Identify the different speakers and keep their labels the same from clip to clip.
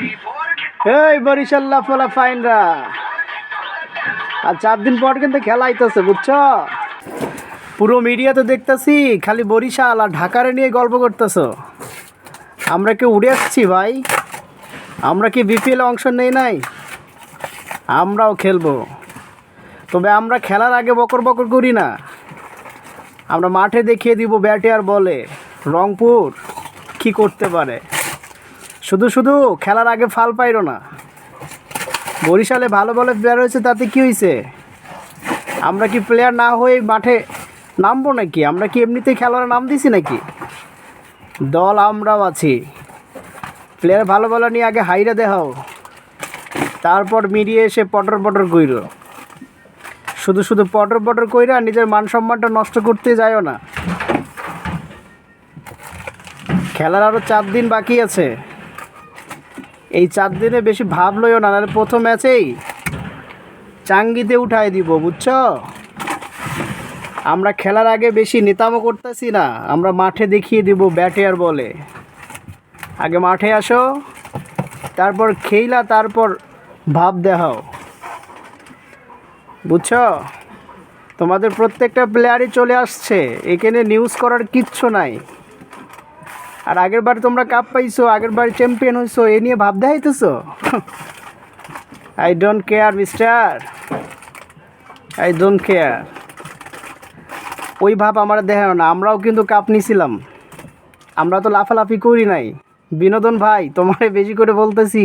Speaker 1: এই বরিশাল্লা ফলা ফাইনরা। আর চার দিন পর কিন্তু খেলা আইতেছে, বুঝছ? পুরো মিডিয়াতে দেখতেছি, খালি বরিশাল আর ঢাকারে নিয়ে গল্প করতেছো। আমরা কি উড়ে আসছি ভাই? আমরা কি বিপিএল অংশ নেই নাই? আমরাও খেলব। তবে আমরা খেলার আগে বকর বকর করি না। আমরা মাঠে দেখিয়ে দিব ব্যাটে আর বলে। রংপুর কি করতে পারে? শুধু শুধু খেলার আগে ফাল পাইরো না। বরিশালে ভালো ভালো প্লেয়ার হয়েছে, তাতে কি হয়েছে আমরা কি প্লেয়ার না হয়ে মাঠে নামবো নাকি? আমরা কি এমনিতেই খেলোয়াড় নাম দিছি নাকি? দল আমরাও আছি। প্লেয়ার ভালো ভালো নিয়ে আগে হাইরা দেখাও। তারপর মিডিয়ে এসে পটর পটর কইর। শুধু শুধু পটর পটর কইরা নিজের মান সম্মানটা নষ্ট করতে যায়ও না। খেলার আরও চার দিন বাকি আছে। এই চার দিনে বেশি ভাব লইও না, নাহলে প্রথম ম্যাচেই চাঙ্গিতে উঠাই দিব, বুঝছ? আমরা খেলার আগে বেশি নেতামো করতেছি না, আমরা মাঠে দেখিয়ে দিব ব্যাটে আর বলে। আগে মাঠে আসো, তারপর খেইলা, তারপর ভাব দেখাও। বুঝছ? তোমাদের প্রত্যেকটা প্লেয়ারই চলে আসছে, এখানে নিউজ করার কিচ্ছু নাই। আর আগের বার তোমরা কাপ পাইছো, আগের বার চ্যাম্পিয়ন হয়েছো এ নিয়ে ভাব দেখাইতেছো I don't care mister I don't care ওই ভাব আমার দেখাও না, আমরাও কিন্তু কাপ নিছিলাম। আমরা তো লাফালাফি করি নাই। বিনোদন ভাই, তোমারে বেশি করে বলতেছি।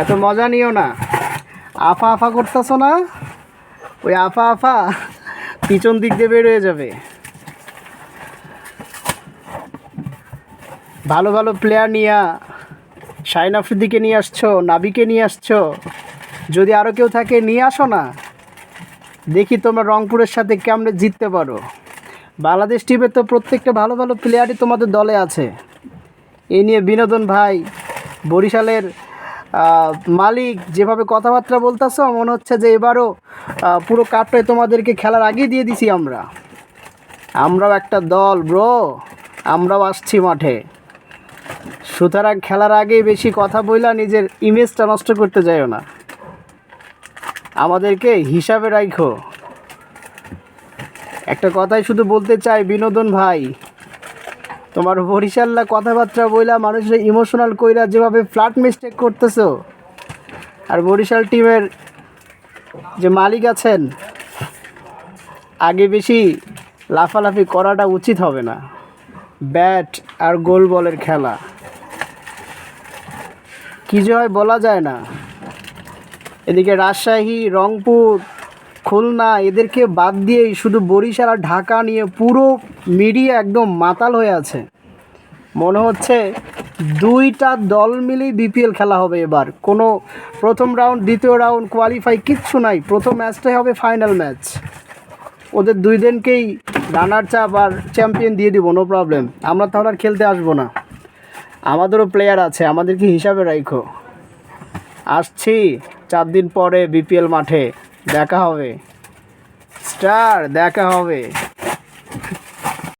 Speaker 1: এত মজা নিও না। আফা আফা করতেছো না? ওই আফা আফা পিছন দিক দিয়ে বের হয়ে যাবে। ভালো ভালো প্লেয়ার নিয়ে শাইন আফ্রিদিকে নিয়ে আসছো, নাবিকে নিয়ে আসছো, যদি আরও কেউ থাকে, নিয়ে আসো না। দেখি তোমরা রংপুরের সাথে কেমনে জিততে পারো। বাংলাদেশ টিমের তো প্রত্যেকটা ভালো ভালো প্লেয়ারই তোমাদের দলে আছে। এই নিয়ে বিনোদন ভাই, বরিশালের মালিক, যেভাবে কথাবার্তা বলতেছ, মনে হচ্ছে যে এবারও পুরো কাপটাই তোমাদেরকে খেলার আগেই দিয়ে দিছি আমরা। আমরাও একটা দল ব্রো আমরাও আসছি মাঠে। সুতরাং খেলার আগেই বেশি কথা বইলা নিজের ইমেজটা নষ্ট করতে যাইও না। আমাদেরকে হিসাবে রাখো একটা কথাই শুধু বলতে চাই, বিনোদন ভাই, তোমার বরিশাল্লা কথাবার্তা বইলা মানুষের ইমোশনাল কইরা যেভাবে ফ্ল্যাট মিস্টেক করতেছো, আর বরিশাল টিমের যে মালিক আছেন, আগে বেশি লাফালাফি করাটা উচিত হবে না। ব্যাট আর গোল বলের খেলা। কী যে হয় বলা যায় না। এদিকে রাজশাহী, রংপুর, খুলনা, এদেরকে বাদ দিয়েই শুধু বরিশাল আর ঢাকা নিয়ে পুরো মিডিয়া একদম মাতাল হয়ে আছে। মনে হচ্ছে দুইটা দল মিলেই বিপিএল খেলা হবে এবার। কোনো প্রথম রাউন্ড, দ্বিতীয় রাউন্ড কোয়ালিফাই কিচ্ছু নাই। প্রথম ম্যাচটাই হবে ফাইনাল ম্যাচ ওদের দুই দিনকেই রানার চাপ আর চ্যাম্পিয়ন দিয়ে দিব নো প্রবলেম আমরা তাহলে আর খেলতে আসব না। আমাদেরও প্লেয়ার আছে, আমাদেরকে হিসাবে রাখো আসছি চার দিন পরে বিপিএল মাঠে, দেখা হবে। স্টার, দেখা হবে।